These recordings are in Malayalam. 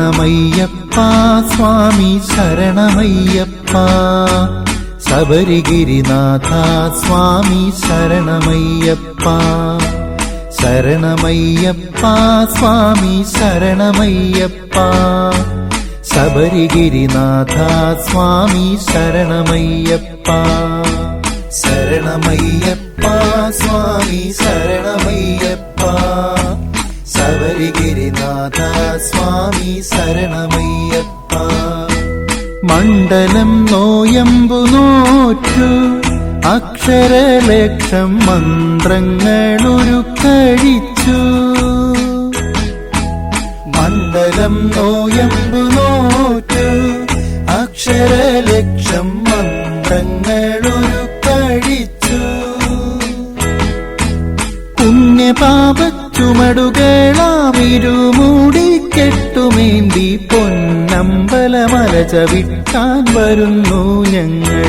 ശരണമയ്യപ്പ സ്വാമി ശരണമയ്യപ്പ. ശബരിഗിരിനാഥ സ്വാമി ശരണമയ്യപ്പ. ശരണമയ്യപ്പ സ്വാമി ശരണമയ്യപ്പ. ശബരിഗിരിനാഥ സ്വാമി ശരണമയ്യപ്പ. ശരണമയ്യപ്പ സ്വാമി ശരണമയ്യപ്പ. ശബരിഗിരിനാഥ സ്വാമി ശരണമയ്യപ്പ. മണ്ഡലം നോയമ്പു നോറ്റു അക്ഷരലക്ഷം മന്ത്രങ്ങളൊരു കഴിച്ചു മണ്ഡലം നോയമ്പു നോറ്റു അക്ഷരലക്ഷം മന്ത്രങ്ങളൊരു കഴിച്ചു പുണ്യപാപ ചുമടുകളാവിരുമൂടി കെട്ടുമേന്തി പൊന്നമ്പലമല ചവിട്ടാൻ വരുന്നു ഞങ്ങൾ.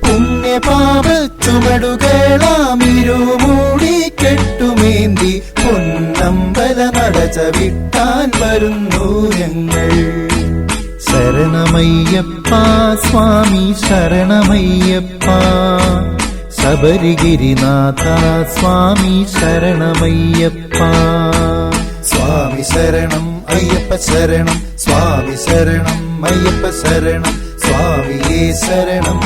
പുണ്യപാപ ചുമടുകളാമിരുമൂടി കെട്ടുമേന്തി പൊന്നമ്പലമല ചവിട്ടാൻ വരുന്നു ഞങ്ങൾ. ശരണമയ്യപ്പ സ്വാമി ശരണമയ്യപ്പ. ശബരിഗിരിനാഥ സ്വാമി ശരണമയ്യപ്പ. സ്വാമി ശരണം അയ്യപ്പ ശരണം സ്വാമി ശരണം അയ്യപ്പ ശരണം സ്വാമിയേ ശരണം.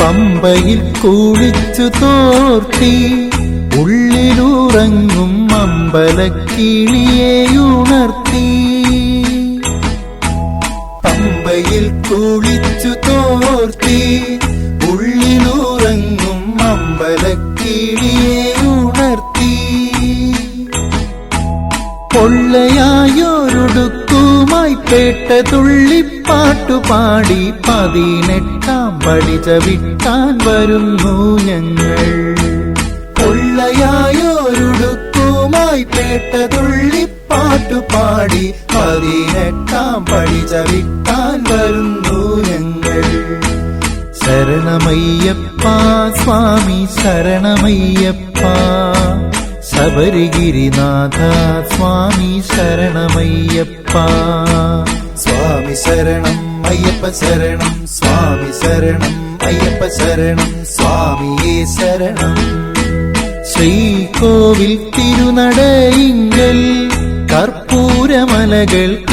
പമ്പയിൽ കുളിച്ചു തോർത്തി ഉള്ളിലുറങ്ങും അമ്പലക്കിളിയെ ഉണർത്തി. പമ്പയിൽ കുളിച്ചു തോർത്തി പൊള്ളയായൊരുടുക്കുമായി തുള്ളിപ്പാട്ടു പാടി പതിനെട്ടാം പടി ചവിട്ടാൻ വരുന്നു ഞങ്ങൾ. കൊള്ളയായൊരുടുക്കുമായി കേട്ട തുള്ളിപ്പാട്ടു പാടി പതിനെട്ടാം പടി ചവിട്ടാൻ വരുന്നു ഞങ്ങൾ. ശരണമയ്യപ്പ സ്വാമി ശരണമയ്യപ്പ. ശബരിഗിരിനാഥ സ്വാമി ശരണമയ്യപ്പ. സ്വാമി ശരണം അയ്യപ്പ ശരണം സ്വാമി ശരണം അയ്യപ്പ ശരണം സ്വാമിയേ ശരണം. ശ്രീകോവിൽ തിരുനടയിങ്കൽ കർപ്പൂരമലകൾ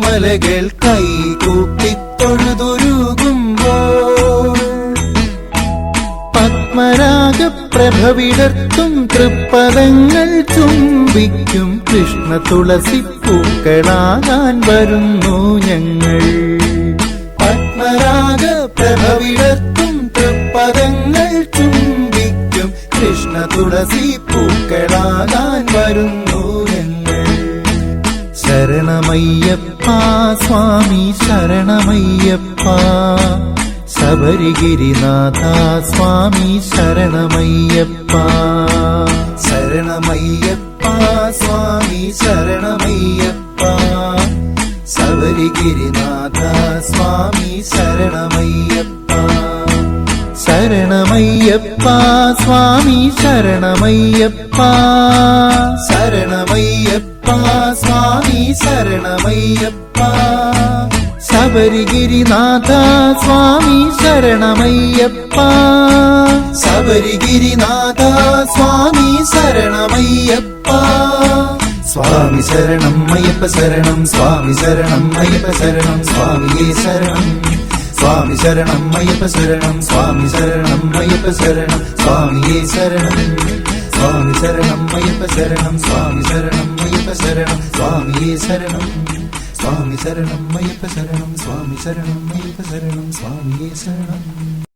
കർപ്പൂരമലകൾ കൈ തൊഴുതുരുകുമ്പോൾ പത്മരാഗ പ്രഭവിടർത്തും തൃപ്പദങ്ങൾ ചുംബിക്കും. കൃഷ്ണ തുളസി പൂക്കളാകാൻ വരുന്നു ഞങ്ങൾ. പത്മരാഗ പ്രഭവിടർത്തും തൃപ്പദങ്ങൾ ചുംബിക്കും. കൃഷ്ണ തുളസി പൂക്കളാകാൻ വരുന്നു ശരണമയ്യപ്പ സ്വാമി ശരണമയ്യപ്പ. ശബരിഗിരിനാഥ സ്വാമി ശരണമയ്യപ്പ. ശരണമയ്യപ്പ സ്വാമി ശരണമയ്യപ്പ. ശബരിഗിരിനാഥ സ്വാമി ശരണമയ്യപ്പ. ശരണമയ്യപ്പ സ്വാമി ശരണമയ്യപ്പ. ശരണമയ്യപ്പ സ്വാമി ശരണമയ്യപ്പ ശബരിഗിരിനാഥ സ്വാമി ശരണമയ്യപ്പ ശബരിഗിരിനാഥ സ്വാമി ശരണമയ്യപ്പ സ്വാമി ശരണം അയ്യപ്പ ശരണം സ്വാമി ശരണം അയ്യപ്പ ശരണം സ്വാമിയേ ശരണം സ്വാമി ശരണം അയ്യപ്പ ശരണം സ്വാമി ശരണം അയ്യപ്പ ശരണം സ്വാമിയേ ശരണം സ്വാമി ശരണം അയ്യപ്പ ശരണം സ്വാമി ശരണം അയ്യപ്പ ശരണം. സ്വാമിയേ ശരണം. സ്വാമി ശരണം അയ്യപ്പ ശരണം. സ്വാമി ശരണം അയ്യപ്പ ശരണം. സ്വാമിയേ ശരണം.